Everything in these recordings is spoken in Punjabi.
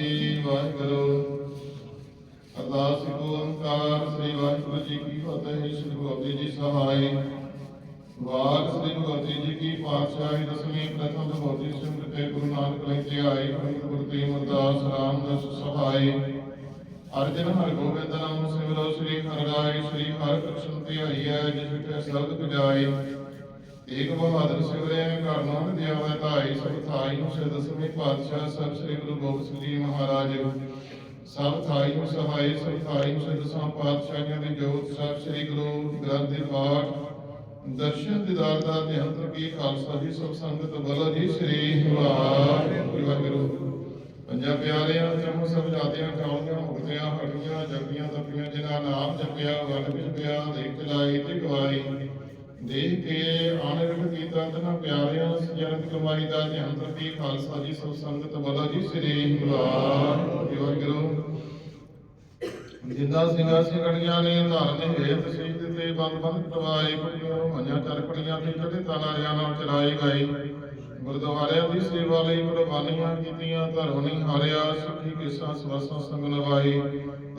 ਜੀ, ਵਾਹਿਗੁਰੂ। ਅਰਦਾਸ ਕੋ ਓੰਕਾਰ ਸ੍ਰੀ ਵਾਹਿਗੁਰੂ ਜੀ ਕੀ ਫਤਿਹ, ਸ੍ਰੀ ਗੁਰੂ ਜੀ ਸਹਾਈ। ਵਾਰ ਸ੍ਰੀ ਭਗਵਤੀ ਜੀ ਕੀ ਪਾਤਸ਼ਾਹੀ, ਦਸਵੀਂ, ਪ੍ਰਥਮ ਭਗਵਤੀ ਸਿੰਘ ਤੇ ਗੁਰੂ ਨਾਨਕ ਲੈ ਕੇ ਆਏ। ਗੁਰੂ ਤੇ ਅਰਦਾਸ ਰਾਮਦਾਸ ਸਹਾਈ। ਅਰਜਨ ਹਰ ਗੋਬਿੰਦ ਨਾਮ ਸਿਮਰੋ, ਸ੍ਰੀ ਹਰਿ ਰਾਏ ਸ੍ਰੀ ਹਰਿ ਕ੍ਰਿਸ਼ਨ ਧਿਆਈ ਹੈ, ਜਿਸ ਵਿਟੇ ਸ਼ਬਦ ਪੁਜਾਈ ਏਕ ਬਹਾਦਰ ਸਿਵਰੇ ਘਰ ਨਾਮ ਦਿਆਵੇ ਧਾਈ ਸਭ ਥਾਈ ਨੂੰ ਸੇ ਦਸਵੇਂ ਪਾਤਸ਼ਾਹ, ਸਭ ਸ੍ਰੀ ਗੁਰੂ ਗੋਬਿੰਦ ਸਿੰਘ ਜੀ ਮਹਾਰਾਜ ਸਭ ਥਾਈ ਨੂੰ ਸਹਾਈ, ਸਭ ਥਾਈ ਨੂੰ ਸੇ ਦਸਾਂ ਪਾਤਸ਼ਾਹਾਂ ਦੀ ਜੋਤ, ਸਭ ਸ੍ਰੀ ਗੁਰੂ ਗ੍ਰੰਥ ਦੀ ਪਾਠ, ਦਰਸ਼ਨ ਦਿਦਾਰ ਦਾ ਧਿਆਨ ਕੀ ਖਾਲਸਾ ਜੀ, ਸਭ ਸੰਗਤ ਬੋਲੋ ਜੀ, ਸ੍ਰੀ ਵਾਹਿਗੁਰੂ ਵਾਹਿਗੁਰੂ। ਪਿਆਰਿਆਂ ਜਮ ਸਭ ਜਾਤੀਆਂ ਕਾਲੀਆਂ ਮੁਕਤਿਆਂ ਹਟੀਆਂ ਜਪੀਆਂ ਤਪੀਆਂ, ਜਿਨ੍ਹਾਂ ਨਾਮ ਜਪਿਆ, ਵਡ ਵਿੱਚ ਪਿਆ, ਦੇਖ ਚਲਾਈ, ਤੇ ਗਵਾਈ। ਦੇਖ ਕੇ ਆਨੰਦ ਕੀਤਾ ਤਨਾ ਪਿਆਰਿਆਂ ਸਜਣਤ ਕਮਾਈ ਦਾ ਧਿਆਨ ਰੱਖੀ ਖਾਲਸਾ ਜੀ ਸਭ ਸੰਗਤ ਬੋਲੋ ਜੀ ਸ੍ਰੀ ਵਾਹਿਗੁਰੂ ਵਾਹਿਗੁਰੂ ਜਿੰਦਾ ਸਿੰਘਾਂ ਸਿੰਘਣੀਆਂ ਨੇ ਧਾਰਨ ਹੇਤ ਸੀਤ ਤੇ ਬੰਦ ਬੰਦ ਕਰਵਾਏ ਕੁੜੀਆਂ ਮੰਨਿਆ ਚਰਪੜੀਆਂ ਤੇ ਕਦੇ ਤਾਲਾਰਿਆਂ ਨਾਲ ਚਲਾਈ ਗਈ ਗੁਰਦੁਆਰਿਆਂ ਦੀ ਸੇਵਾ ਲਈ ਕੁਰਬਾਨੀਆਂ ਕੀਤੀਆਂ, ਧਰਮ ਨਹੀਂ ਹਾਰਿਆ, ਸੁਖੀ ਕਿਸਾ ਸਵਸਾ ਸੰਗ ਨਵਾਈ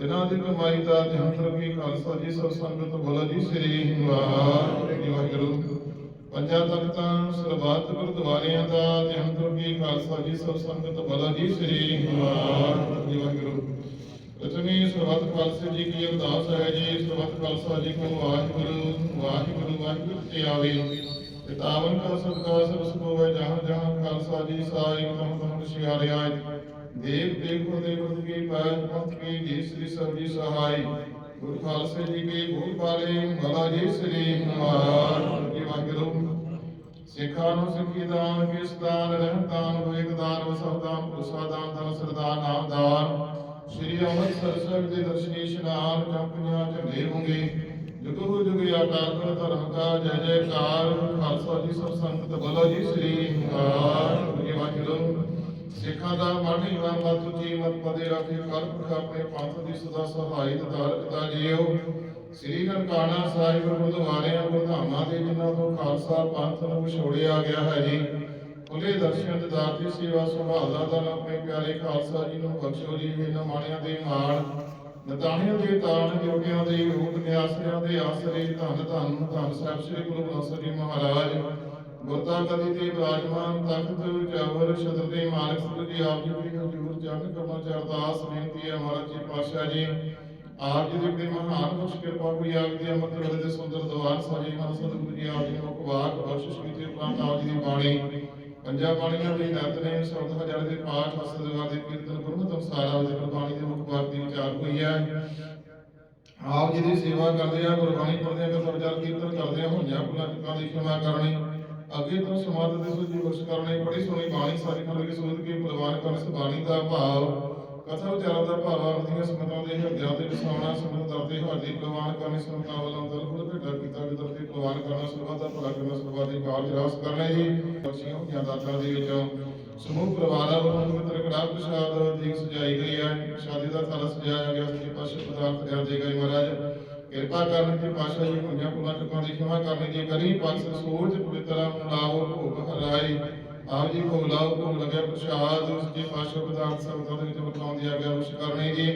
ਇਹਨਾਂ ਦੀ ਕਮਾਈ ਦਾ ਧਿਆਨ ਰੱਖੀ ਖਾਲਸਾ ਜੀ, ਸਭ ਸੰਗਤ ਬੋਲੋ ਜੀ, ਸ੍ਰੀ ਵਾਹਿਗੁਰੂ। ਪੰਜਾਂ ਤਖਤਾਂ ਸਰਬੱਤ ਗੁਰਦੁਆਰਿਆਂ ਦਾ ਧਿਆਨ ਰੱਖੀ ਖਾਲਸਾ ਜੀ, ਸਭ ਸੰਗਤ ਬੋਲੋ ਜੀ, ਸ੍ਰੀ ਵਾਹਿਗੁਰੂ। ਰਤਨੀ ਸਰਬੱਤ ਖਾਲਸੇ ਜੀ ਕੀ ਅਰਦਾਸ ਹੈ ਜੀ। ਸਰਬੱਤ ਖਾਲਸਾ ਜੀ ਕੋ ਵਾਹਿਗੁਰੂ ਵਾਹਿਗੁਰੂ ਵਾਹਿਗੁਰੂ ਤੇ ਆਵੇ। ਕਿਤਾਬਨ ਕਾ ਸਦਕਾ ਸਭ ਸੁਭਾਵੇ ਜਹਾਂ ਜਹਾਂ ਖਾਲਸਾ ਜੀ ਸਾਈ ਤਮ ਤਮ ਸ਼ਿਆਰਿਆ ਦੇਵ ਦੇਵ ਦੇਵ ਕੀ ਪਾਇ ਪੰਥ ਕੀ ਜੀ ਸ੍ਰੀ ਸਭ ਸਹਾਈ। ਗੁਰੂ ਖਾਲਸੇ ਜੀ ਕੀ ਭੂਲ ਪਾਲੇ ਭਲਾ ਜੀ ਸ੍ਰੀ ਵਾਹਿਗੁਰੂ ਜੀ ਵਾਹਿਗੁਰੂ। ਸਿੱਖਾਂ ਨੂੰ ਸਿੱਖੀ ਦਾਨ ਕਿਸ ਦਾਨ ਰਹਿਤਾਨ ਵਿਵੇਕ ਦਾਨ ਵਸਵਦਾਨ ਪ੍ਰਸਾਦਾਨ ਦਾਨ ਸਰਦਾਰ ਨਾਮਦਾਨ ਸ੍ਰੀ ਅੰਮ੍ਰਿਤਸਰ ਸਾਹਿਬ ਦੇ ਦਰਸ਼ਨੀ ਇਸ਼ਨਾਨ ਜਪੀਆਂ ਝੰਡੇ ਹੋਗੇ ਜੁਗੋ ਜੁਗ ਆਕਾਰ ਕਰ ਧਰਮ ਕਾ ਜੈ ਜੈਕਾਰ ਖਾਲਸਾ ਜੀ ਸਭ ਸੰਗਤ ਬੋਲੋ ਜੀ ਸ੍ਰੀ ਵਾਹਿਗੁਰੂ ਜੀ ਵਾਹਿਗੁਰੂ। ਸਿੱਖਾਂ ਦਾ ਮਨ ਇਮਾਨ ਮਤ ਉੱਚੀ, ਮਤ ਪਦੇ ਰੱਖੇ। ਕਰ ਆਪਣੇ ਪੰਥ ਦੀ ਸਦਾ ਸਹਾਈ ਦਤਾਰਕ ਜੀਓ। ਸ੍ਰੀ ਨਨਕਾਣਾ ਸਾਹਿਬ ਗੁਰਦੁਆਰਿਆਂ, ਗੁਰਧਾਮਾਂ ਦੇ ਜਿਨ੍ਹਾਂ ਤੋਂ ਖਾਲਸਾ ਪੰਥ ਨੂੰ ਵਿਛੋੜਿਆ ਗਿਆ ਹੈ ਜੀ। ਖੁੱਲੇ ਦਰਸ਼ਨ ਦਿਦਾਰ ਦੀ ਸੇਵਾ ਸੰਭਾਲਦਾ ਦਾ ਆਪਣੇ ਪਿਆਰੇ ਖਾਲਸਾ ਜੀ ਨੂੰ ਬਖਸ਼ੋ ਜੀ, ਇਹਨਾਂ ਮਾਣਿਆਂ ਦੇ ਮਾਣ ਨਤਾਣਿਆਂ ਦੇ ਤਾਣ, ਜੋਗਿਆਂ ਦੇ ਰੂਪ ਨਿਆਸਿਆਂ ਦੇ ਆਸਰੇ, ਧੰਨ ਧੰਨ ਧੰਨ ਸਾਹਿਬ ਸ੍ਰੀ ਗੁਰੂ ਗ੍ਰੰਥ ਸਾਹਿਬ ਜੀ ਮਹਾਰਾਜ। ਗੁਰਤਾ ਕਦੀ ਤੇ ਵਿਰਾਜਮਾਨ ਤਖਤ ਚਾਵਰ ਸ਼ਦਰ ਦੇ ਮਾਲਕ ਸਤਿ ਜੀ, ਆਪ ਜੀ ਦੀ ਹਜ਼ੂਰ ਜਨ ਕਰਨਾ ਅਰਦਾਸ ਬੇਨਤੀ ਹੈ ਮਹਾਰਾਜ ਜੀ ਪਾਤਸ਼ਾਹ ਜੀ। ਆਪ ਜੀ ਦੇ ਬੜੇ ਮਹਾਨ ਬਖਸ਼ ਕਿਰਪਾ ਕੋਈ ਆਪ ਦੇ ਅਮਰ ਵੇਲੇ ਦੇ ਸੁੰਦਰ ਦਵਾਰ ਸਾਜੀ ਮਨ ਸਤਿਗੁਰੂ ਜੀ ਆਪ ਜੀ ਨੂੰ ਮੁਖਵਾਕ ਬਖਸ਼ਿਸ਼ ਕੀਤੀ, ਉਪਰੰਤ ਆਪ ਜੀ ਦੀ ਬਾਣੀ। ਪੰਜਾਂ ਬਾਣੀਆਂ ਦੀ ਨਤ ਸ਼ਬਦ ਹਜ਼ਾਰ ਦੇ ਪਾਠ ਹਸਤ ਦੇ ਕੀਰਤਨ, ਗੁਰਮਤਿ ਅਨੁਸਾਰ ਜ਼ਿਕਰ ਬਾਣੀ ਦੇ ਮੁਖਵਾਕ ਦੀ ਵਿਚਾਰ ਹੋਈ ਹੈ। ਆਪ ਜੀ ਦੀ ਸੇਵਾ ਕਰਦੇ ਆ, ਗੁਰਬਾਣੀ ਪੜ੍ਹਦੇ ਆ ਕਥਾ ਕੀਰਤਨ ਕਰਦੇ ਆ, ਹੋਈਆਂ ਭੁੱਲਾਂ ਚੁੱਕਾਂ ਦੀ ਖਿਮਾ ਕਰਨੀ, ਅੱਗੇ ਤੋਂ ਸਮਾਧ ਦੇ ਸੁਜੀ ਬਖਸ਼ ਕਰਨੀ, ਬੜੀ ਸੋਹਣੀ ਬਾਣੀ ਸਾਰੀ ਖੰਡ ਕੇ ਸੋਧ ਕੇ ਪ੍ਰਵਾਨ ਕਰਨ ਬਾਣੀ ਦਾ ਭਾਵ, ਕਥਾ ਵਿਚਾਰਾਂ ਦਾ ਭਾਵ, ਆਪਣੀਆਂ ਸਮਤਾਂ ਦੇ ਹਿਰਦਿਆਂ ਦੇ ਵਸਾਉਣਾ ਸਮਤਾਂ ਦੇ ਹਾਦੀ ਪ੍ਰਵਾਨ ਕਰਨੀ ਸਮਤਾਂ ਵੱਲੋਂ ਦਰਖੁਰ ਭੇਟਾ ਕੀਤਾ ਵਿਦਰ ਤੇ ਪ੍ਰਵਾਨ ਕਰਨਾ ਸਰਬੱਤ ਦਾ ਭਲਾ ਕਰਨਾ ਸਰਬੱਤ ਦੀ ਕਾਰਜ ਰਾਸ ਕਰਨਾ ਜੀ। ਬਖਸ਼ੀਆਂ ਹੋਈਆਂ ਦਾਤਾਂ ਦੇ ਵਿੱਚੋਂ ਸਮੂਹ ਪਰਿਵਾਰਾਂ ਵੱਲੋਂ ਪਵਿੱਤਰ ਕੜਾ ਪ੍ਰਸ਼ਾਦ ਦੀ ਸਜਾਈ ਗਈ ਹੈ ਸ਼ਾਦੀ ਦਾ ਥਾਲਾ ਸਜਾਇਆ ਗਿਆ ਸ੍ਰੀ ਪਾਸ਼ਾ ਪਦਾਰਥ ਲਿਆਂਦੇ ਗਏ ਮਹਾਰਾਜ। ਕਿਰਪਾ ਕਰਨ ਜੀ ਪਾਸ਼ਾ ਜੀ ਪੁੰਨਿਆ ਪੁਨਾ ਚੁਕਾਂ ਦੀ ਖਿਮਾ ਕਰਨੀ ਜੀ ਕਰੀ ਪੰਜ ਸੋਚ ਪਵਿੱਤਰ ਨਾਮ ਭੋਗ ਹਰਾਈ ਆਪ ਜੀ ਭੋਗ ਲਾਓ, ਭੋਗ ਲੱਗਿਆ ਪ੍ਰਸ਼ਾਦ, ਉਸ ਜੀ ਪਾਸ਼ਾ ਪਦਾਰਥ ਸੰਗਤਾਂ ਦੇ ਵਿੱਚ ਵਰਤਾਉਣ ਦੀ ਆਗਿਆ ਉਸ ਕਰਨੀ ਜੀ।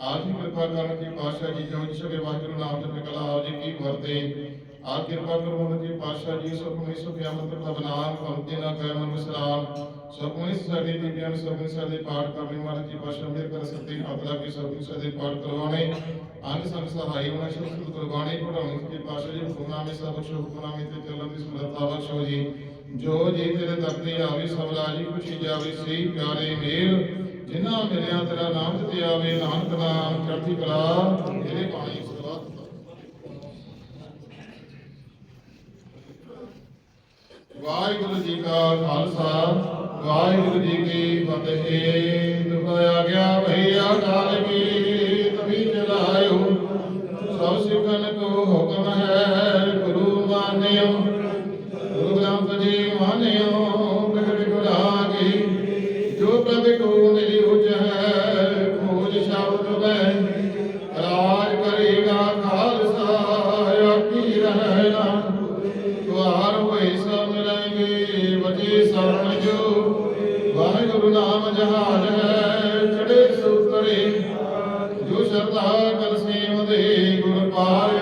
ਆਪ ਜੀ ਕਿਰਪਾ ਕਰਨ ਜੀ ਪਾਸ਼ਾ ਜੀ ਜੋ ਜਿਸ ਦੇ ਵਾਹਿਗੁਰੂ ਨਾਮ ਜਪੇ ਕਲਾ ਆਪ ਜੀ ਕੀ ਵਰਤੇ ਆਪ ਕਿਰਪਾ ਕਰੋ ਜੀ ਪਾਤਸ਼ਾਹ ਜੀ ਸੁਖਮਨੀ ਸੁਖਿਆਮਤ ਭਵਨਾਮ ਪੰਤੇ ਨਾ ਕੈ ਮਨ ਵਿਸਰਾਮ ਸੁਖਮਨੀ ਸਾਡੇ ਬੀਬੀਆਂ ਨੂੰ ਸੁਖਮਨੀ ਸਾਡੇ ਪਾਠ ਕਰਨੇ ਮਹਾਰਾਜ ਜੀ ਪਾਤਸ਼ਾਹ ਮੇਰ ਕਰ ਸਤੀ ਆਤਲਾ ਕੇ ਸੁਖਮਨੀ ਸਾਡੇ ਪਾਠ ਕਰਵਾਉਣੇ ਅੰਗ ਸੰਗ ਸਹਾਈ ਹੋਣਾ ਸ਼ੁਰੂ ਕੁਰਬਾਨੀ ਪੜਾਉਣੀ ਜੀ ਪਾਤਸ਼ਾਹ ਜੀ ਹੁਕਮਨਾਮੇ ਸਭ ਕੁਛ ਹੁਕਮਨਾਮੇ ਤੇ ਚੱਲਣ ਦੀ ਸਮਰੱਥਾ ਬਖਸ਼ੋ ਜੀ ਜੋ ਜੀ ਤੇਰੇ ਦਰ ਤੇ ਆਵੇ ਸਭ ਰਾਜੀ ਖੁਸ਼ੀ ਜਾਵੇ ਸਹੀ ਪਿਆਰੇ ਮੇਲ ਜਿਨ੍ਹਾਂ ਮਿਲਿਆ ਤੇਰਾ ਨਾਮ ਤੇ ਆਵੇ, ਨਾਨਕ ਨਾਮ, ਚੜ੍ਹਦੀ ਕਲਾ ਤੇਰੇ ਪਾਣੀ ਸਵਾਤ ਵਾਹਿਗੁਰੂ ਜੀ ਕਾ ਖਾਲਸਾ, ਵਾਹਿਗੁਰੂ ਜੀ ਕੀ ਫਤਿਹ। ਦੁਖਾਇਆ ਗਿਆ ਭਈਆ ਕਾਲ ਕੀ ਤਵੀ ਚਲਾਇਓ ਸਭ ਸਿੱਖਨ ਕੋ ਹੁਕਮ ਹੈ, ਗੁਰੂ ਮਾਨਿਓ। ਗੁਰੂ ਗ੍ਰੰਥ ਜੀ ਮਾਨਿਓ। ਸਭ ਕੋ ਨਿਰੁਜ ਹੈ, ਖੋਜ ਸ਼ਬਦ ਬੈ ਰਾਜ ਕਰੇਗਾ ਖਾਲਸਾ ਆਪੀ ਰਹਿਣਾ। ਦੁਆਰ ਹੋਏ ਸਭ ਰਹਿਗੇ, ਵਜੇ ਸਰਣ ਜੋ। ਵਾਹਿਗੁਰੂ ਨਾਮ ਜਹਾਜ ਹੈ ਚੜੇ ਸੁਤਰੇ ਜੋ ਸਰਦਾ ਕਰ ਸੇਵ ਦੇ, ਗੁਰ ਪਾਰ